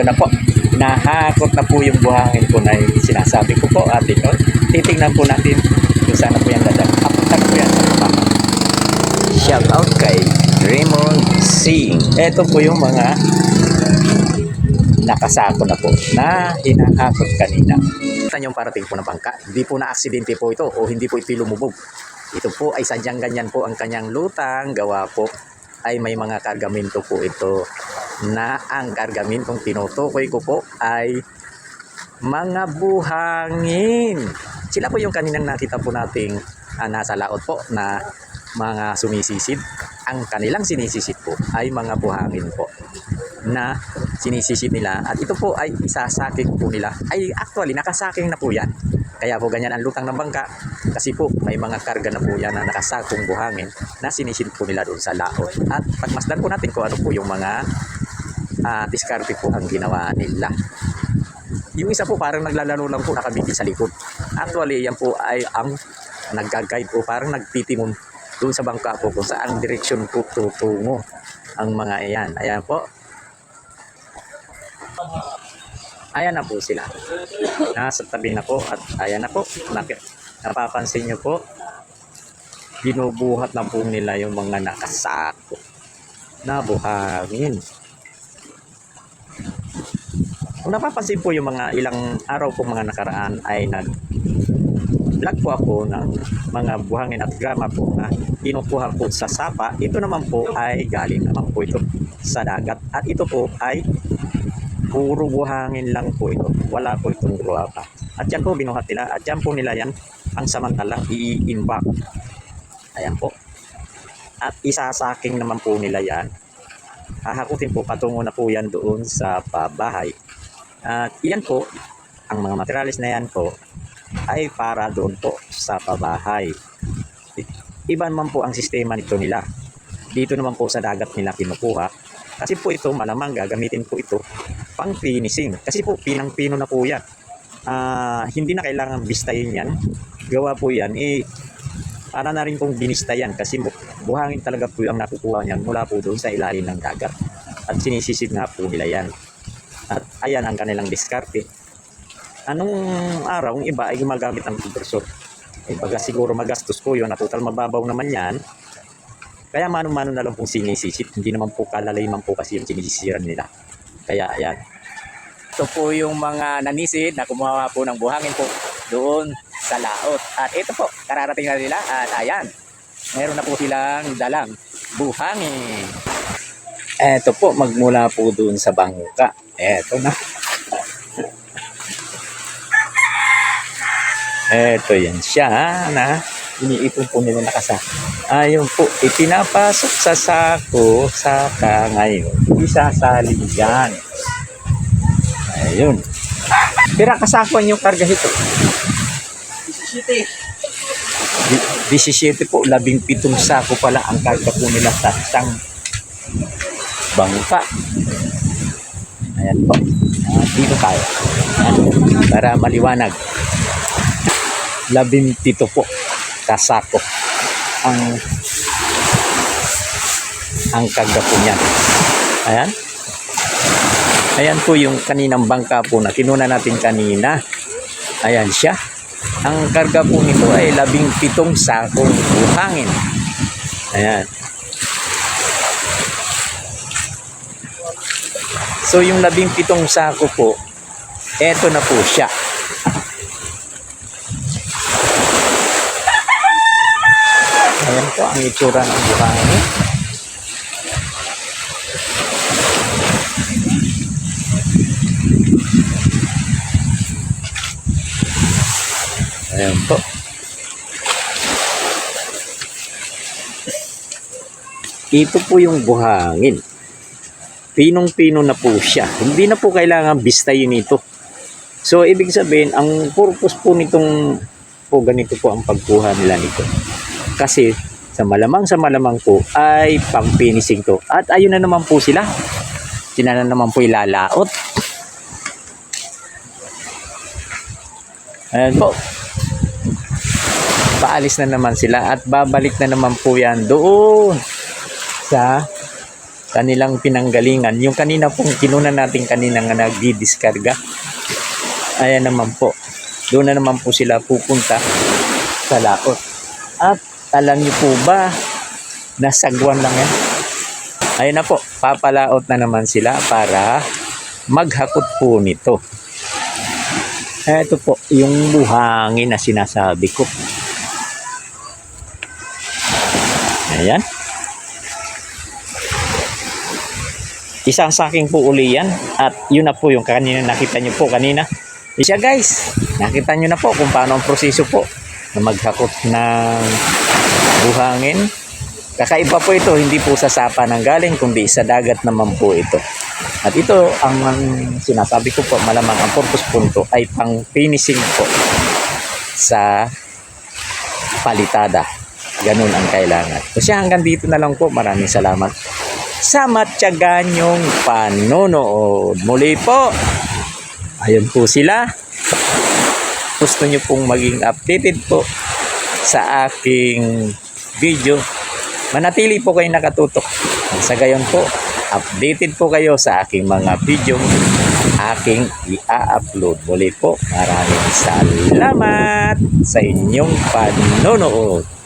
Eto na po. Nahakot na po yung buhangin po na sinasabi ko po at ito. Titingnan po natin kung saan po yan dadaan. Papunta na po yan sa baba. Shout out kay Raymond Singh. Ito po yung mga nakasako na po na hinahakot kanina. Kita niyo yung parating po ng bangka. Hindi po na aksidente po ito o hindi po ito lumubog. Ito po ay sadyang ganyan po ang kanyang lutang. Gawa po ay may mga kargamento po ito na ang kargamentong tinutukoy ko po ay mga buhangin. Sila po yung kaninang nakita po nating ah, nasa laot po na mga sumisisid. Ang kanilang sinisisid po ay mga buhangin po na sinisisid nila. At ito po ay isasaking po nila. Ay actually nakasaking na po yan. Kaya po ganyan ang lutang ng bangka. Kasi po may mga karga na po yan na nakasakong buhangin na sinisid po nila doon sa laot. At pagmasdan po natin kung ano po yung mga ah, diskarte po ang ginawa nila yung isa po parang naglalaro lang po nakabiti sa likod actually yan po ay ang nagka-guide po parang nagtitimon doon sa bangka po kung saan direksyon po tutungo ang mga iyan ayan po Ayan na po sila. Nasa tabi na po at ayan na po. Napapansin nyo po, binubuhat na po nila yung mga nakasako na buhangin. Kung napapansin po yung mga ilang araw po mga nakaraan ay nag vlog po ako ng mga buhangin at grama po na kinukuha po sa sapa. Ito naman po ay galing naman po ito sa dagat. At ito po ay puro buhangin lang po ito. Wala po itong gruapa. At yan po binuhat nila. At yan po nila yan ang samantalang i-imbak. Ayan po. At isasaking naman po nila yan. Hahakutin po patungo na po yan doon sa pabahay. At yan po, ang mga materialis na yan po ay para doon po sa pabahay. Iba naman po ang sistema nito nila. Dito naman po sa dagat nila kinukuha. Kasi po ito malamang gagamitin po ito pang finishing. Kasi po pinang-pino na po yan. Ah, hindi na kailangan bistayin yan. Gawa po yan. Eh, para na rin pong binista yan. Kasi bu- buhangin talaga po ang nakukuha niyan mula po doon sa ilalim ng dagat. At sinisisid nga po nila yan. At ayan ang kanilang diskarte. Anong araw, ang iba ay gumagamit ng compressor. Eh, baga siguro magastos po yun. At total mababaw naman yan. Kaya mano-mano na lang pong sinisisid. Hindi naman po kalalaiman po kasi yung sinisisiran nila. Kaya ayan. Ito po yung mga nanisid na kumuha po ng buhangin po doon sa laot. At ito po, kararating na nila. At ayan, meron na po silang dalang buhangin. Ito po, magmula po doon sa bangka. Ito na. Ito yan siya na iniipon po nila nakasa. Ayun po, ipinapasok sa sako, saka ngayon. Isasali yan. Ayun. Pira kasakuan yung karga ito. 17 po, labing pitong sako pala ang karga po nila sa isang bangka. Ayan po. Ah, dito tayo. Ayan. Para maliwanag. Labing pito po kasako ang ang karga po niyan. Ayan. Ayan po yung kaninang bangka po na kinuna natin kanina. Ayan siya. Ang karga po nito ay labing pitong sakong buhangin. Ayan. So yung labing pitong sako po, eto na po siya. Ayan po ang itsura ng buhangin. Ayan po. Ito po yung buhangin. Pinong-pino na po siya. Hindi na po kailangan bistayin ito. So, ibig sabihin, ang purpose po nitong po ganito po ang pagkuha nila nito. Kasi, sa malamang sa malamang po ay pang finishing to. At ayun na naman po sila. Sila na naman po ilalaot. Ayan po. Paalis na naman sila at babalik na naman po yan doon sa kanilang pinanggalingan. Yung kanina pong kinunan natin kanina nga nagdi-discarga. Ayan naman po. Doon na naman po sila pupunta sa laot. At alam niyo po ba, nasagwan lang yan. Ayun na po, papalaot na naman sila para maghakot po nito. Ito po, yung buhangin na sinasabi ko. Ayan. Isang saking po uli yan. At yun na po yung kanina nakita nyo po kanina. Isa guys, nakita nyo na po kung paano ang proseso po na maghakot ng buhangin. Kakaiba po ito, hindi po sa sapa ng galing, kundi sa dagat naman po ito. At ito, ang, sinasabi ko po, malamang ang purpose punto ay pang finishing po sa palitada. Ganun ang kailangan. Kasi hanggang dito na lang po. Maraming salamat sa matyagan panonood. Muli po, ayun po sila. Gusto nyo pong maging updated po sa aking video. Manatili po kayo nakatutok. At Sa gayon po, updated po kayo sa aking mga video aking i-upload. Muli po, maraming salamat sa inyong panonood.